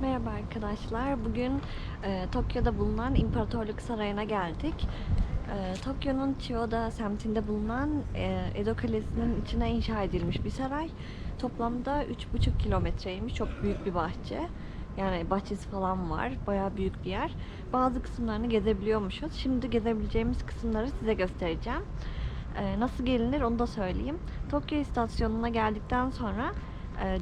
Merhaba arkadaşlar. Bugün e, Tokyo'da bulunan İmparatorluk Sarayı'na geldik. E, Tokyo'nun Chiyoda semtinde bulunan e, Edo Kalesi'nin içine inşa edilmiş bir saray. Toplamda 3,5 kilometreymiş. Çok büyük bir bahçe. Yani bahçesi falan var. Bayağı büyük bir yer. Bazı kısımlarını gezebiliyormuşuz. Şimdi gezebileceğimiz kısımları size göstereceğim. E, nasıl gelinir onu da söyleyeyim. Tokyo istasyonuna geldikten sonra e,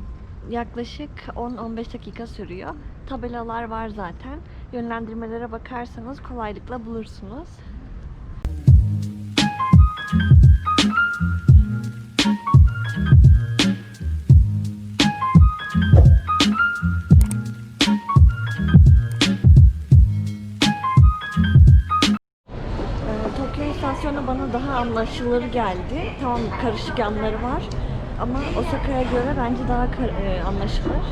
yaklaşık 10-15 dakika sürüyor. Tabelalar var zaten. Yönlendirmelere bakarsanız kolaylıkla bulursunuz. Ee, Tokyo istasyonu bana daha anlaşılır geldi. Tamam karışık yanları var. Ama Osaka'ya göre bence daha e, anlaşılır.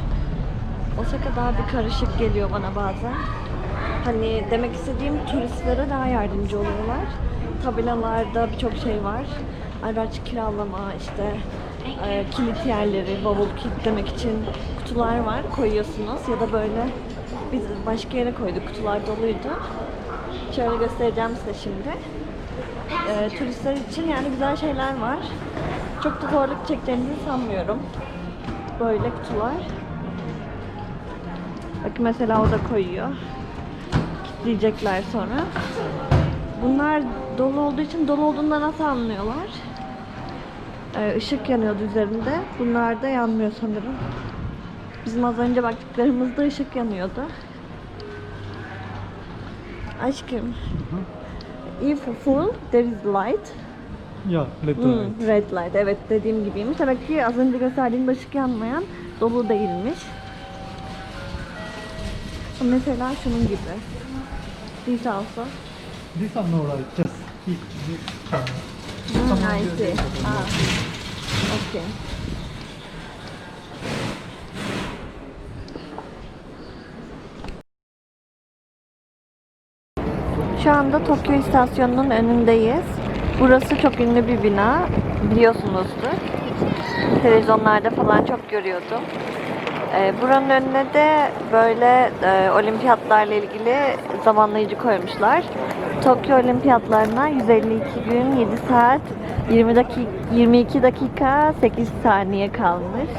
Osaka daha bir karışık geliyor bana bazen. Hani demek istediğim turistlere daha yardımcı oluyorlar. Tabelalarda birçok şey var. Araç kiralama, işte e, kilit yerleri, bavul kilitlemek için kutular var. Koyuyorsunuz ya da böyle biz başka yere koyduk. Kutular doluydu. Şöyle göstereceğim size şimdi. Ee, turistler için yani güzel şeyler var. Çok da zorluk çekeceğinizi sanmıyorum. Böyle kutular. Bakın mesela o da koyuyor. Kitleyecekler sonra. Bunlar dolu olduğu için dolu olduğunda nasıl anlıyorlar? Ee, ışık yanıyordu üzerinde. Bunlar da yanmıyor sanırım. Bizim az önce baktıklarımızda ışık yanıyordu. Aşkım. If full, there is light. Yeah, red Hmm, light. red light. Evet dediğim gibiymiş. Demek ki az önce gösterdiğim ışık yanmayan dolu değilmiş. Mesela şunun gibi. This also. These are no light, just heat. heat camera. Hmm, I see. Ah. Okay. Şu anda Tokyo istasyonunun önündeyiz. Burası çok ünlü bir bina. Biliyorsunuzdur. Televizyonlarda falan çok görüyordum. Ee, buranın önüne de böyle e, olimpiyatlarla ilgili zamanlayıcı koymuşlar. Tokyo olimpiyatlarına 152 gün 7 saat 20 dakika 22 dakika 8 saniye kalmış.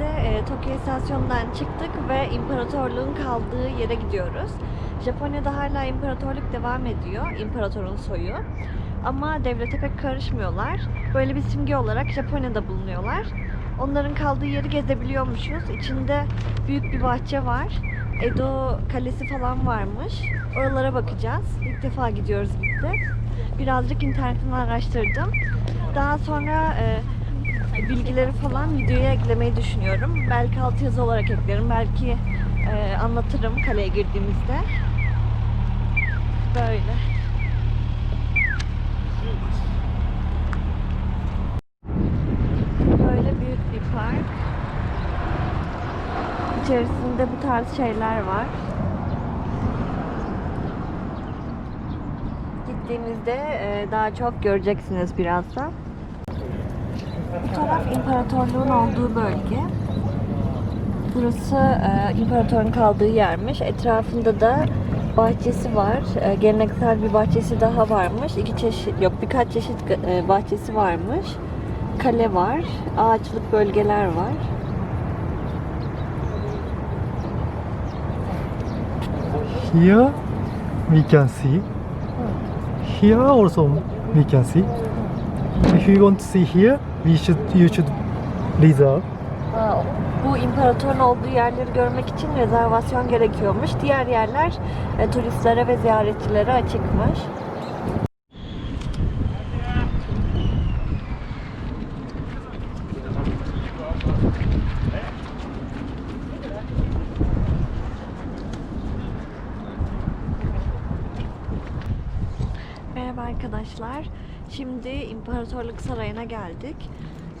Şimdi de e, Tokyo istasyonundan çıktık ve imparatorluğun kaldığı yere gidiyoruz. Japonya'da hala imparatorluk devam ediyor, imparatorun soyu. Ama devlete pek karışmıyorlar. Böyle bir simge olarak Japonya'da bulunuyorlar. Onların kaldığı yeri gezebiliyormuşuz. İçinde büyük bir bahçe var. Edo Kalesi falan varmış. Oralara bakacağız. İlk defa gidiyoruz biz. Birazcık internetten araştırdım. Daha sonra e, bilgileri falan videoya eklemeyi düşünüyorum. Belki alt yazı olarak eklerim. Belki e, anlatırım kaleye girdiğimizde. Böyle. Böyle büyük bir park. İçerisinde bu tarz şeyler var. Gittiğimizde e, daha çok göreceksiniz birazdan. Bu taraf imparatorluğun olduğu bölge. Burası e, imparatorun kaldığı yermiş. Etrafında da bahçesi var. E, geleneksel bir bahçesi daha varmış. İki çeşit yok birkaç çeşit e, bahçesi varmış. Kale var. Ağaçlık bölgeler var. Here we can see. Here also we can see. If you want to see here, we should you should. Aa, Bu imparatorun olduğu yerleri görmek için rezervasyon gerekiyormuş. Diğer yerler e, turistlere ve ziyaretçilere açıkmış. Merhaba arkadaşlar. Şimdi İmparatorluk Sarayı'na geldik.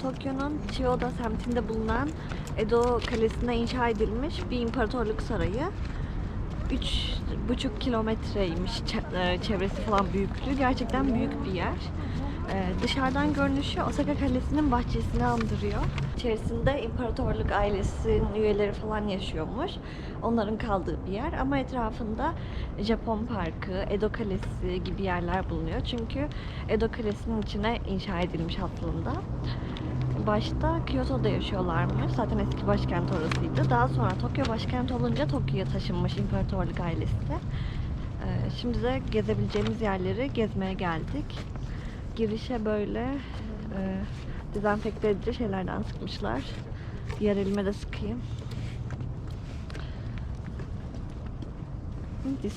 Tokyo'nun Chiyoda semtinde bulunan Edo Kalesi'ne inşa edilmiş bir imparatorluk sarayı. 3,5 kilometreymiş e, çevresi falan büyüklüğü. Gerçekten büyük bir yer. Ee, dışarıdan görünüşü Osaka Kalesi'nin bahçesini andırıyor. İçerisinde imparatorluk ailesinin üyeleri falan yaşıyormuş. Onların kaldığı bir yer ama etrafında Japon Parkı, Edo Kalesi gibi yerler bulunuyor. Çünkü Edo Kalesi'nin içine inşa edilmiş aslında. Başta Kyoto'da yaşıyorlarmış. Zaten eski başkent orasıydı. Daha sonra Tokyo başkent olunca Tokyo'ya taşınmış imparatorluk ailesi. Ee, Şimdi de gezebileceğimiz yerleri gezmeye geldik. Girişe böyle e, dezenfekte edici şeylerden sıkmışlar. Diğer elime de sıkayım. Get.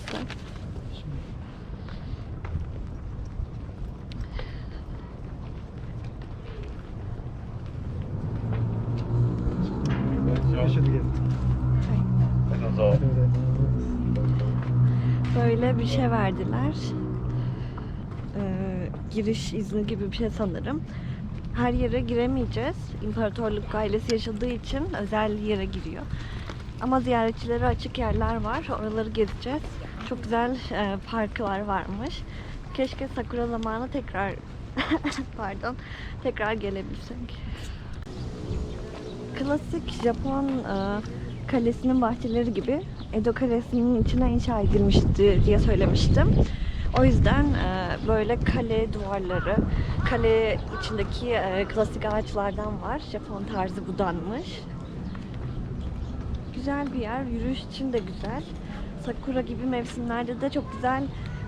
Böyle bir şey verdiler. Giriş izni gibi bir şey sanırım. Her yere giremeyeceğiz. İmparatorluk ailesi yaşadığı için özel yere giriyor. Ama ziyaretçilere açık yerler var. Oraları gezeceğiz. Çok güzel e, parklar varmış. Keşke sakura zamanı tekrar pardon tekrar gelebilsek. Klasik Japon e, kalesinin bahçeleri gibi Edo Kalesi'nin içine inşa edilmişti diye söylemiştim. O yüzden e, böyle kale duvarları, kale içindeki e, klasik ağaçlardan var. Japon tarzı budanmış. Güzel bir yer. Yürüyüş için de güzel. Sakura gibi mevsimlerde de çok güzel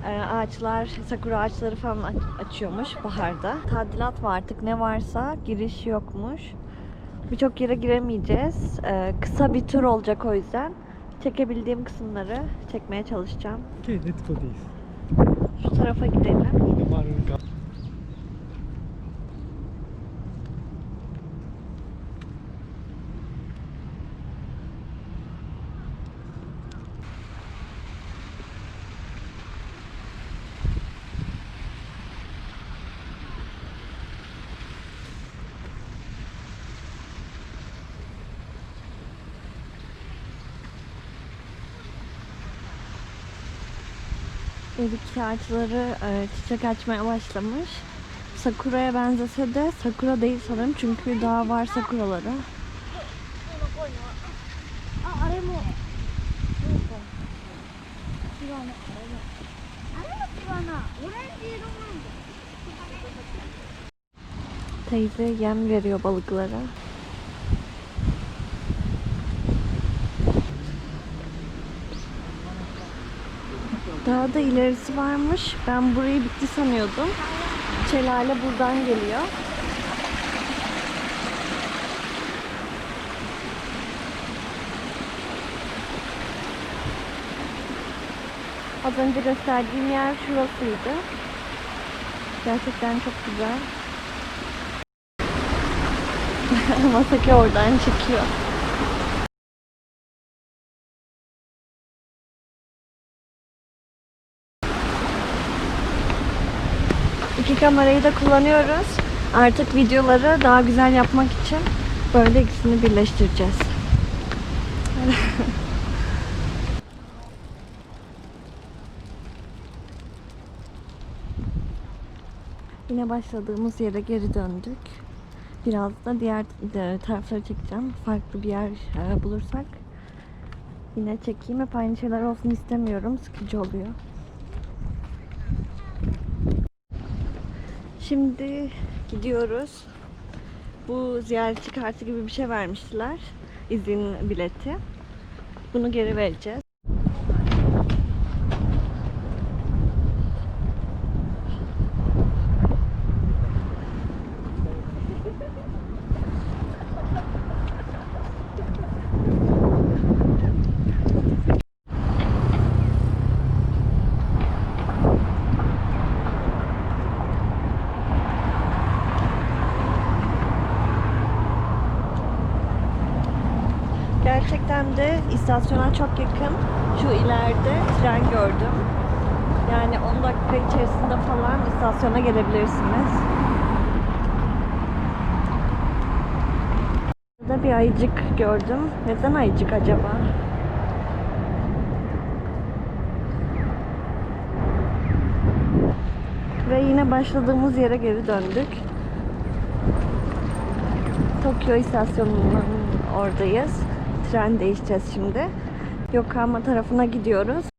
e, ağaçlar, sakura ağaçları falan aç- açıyormuş baharda. Tadilat var artık ne varsa giriş yokmuş. Birçok yere giremeyeceğiz. Ee, kısa bir tur olacak o yüzden. Çekebildiğim kısımları çekmeye çalışacağım. Go this. Şu tarafa gidelim. erik ağaçları e, çiçek açmaya başlamış. Sakura'ya benzese de sakura değil sanırım çünkü daha var sakuraları. Teyze yem veriyor balıklara. Daha da ilerisi varmış. Ben burayı bitti sanıyordum. Şelale buradan geliyor. Az önce gösterdiğim yer şurasıydı. Gerçekten çok güzel. Masaki oradan çıkıyor. İki kamerayı da kullanıyoruz. Artık videoları daha güzel yapmak için böyle ikisini birleştireceğiz. Yine başladığımız yere geri döndük. Biraz da diğer de- tarafları çekeceğim. Farklı bir yer e, bulursak yine çekeyim. Hep aynı şeyler olsun istemiyorum. Sıkıcı oluyor. Şimdi gidiyoruz. Bu ziyaretçi kartı gibi bir şey vermiştiler. İzin bileti. Bunu geri vereceğiz. gerçekten de istasyona çok yakın. Şu ileride tren gördüm. Yani 10 dakika içerisinde falan istasyona gelebilirsiniz. Burada bir ayıcık gördüm. Neden ayıcık acaba? Ve yine başladığımız yere geri döndük. Tokyo istasyonunun oradayız. Tren değişeceğiz şimdi. Yokohama tarafına gidiyoruz.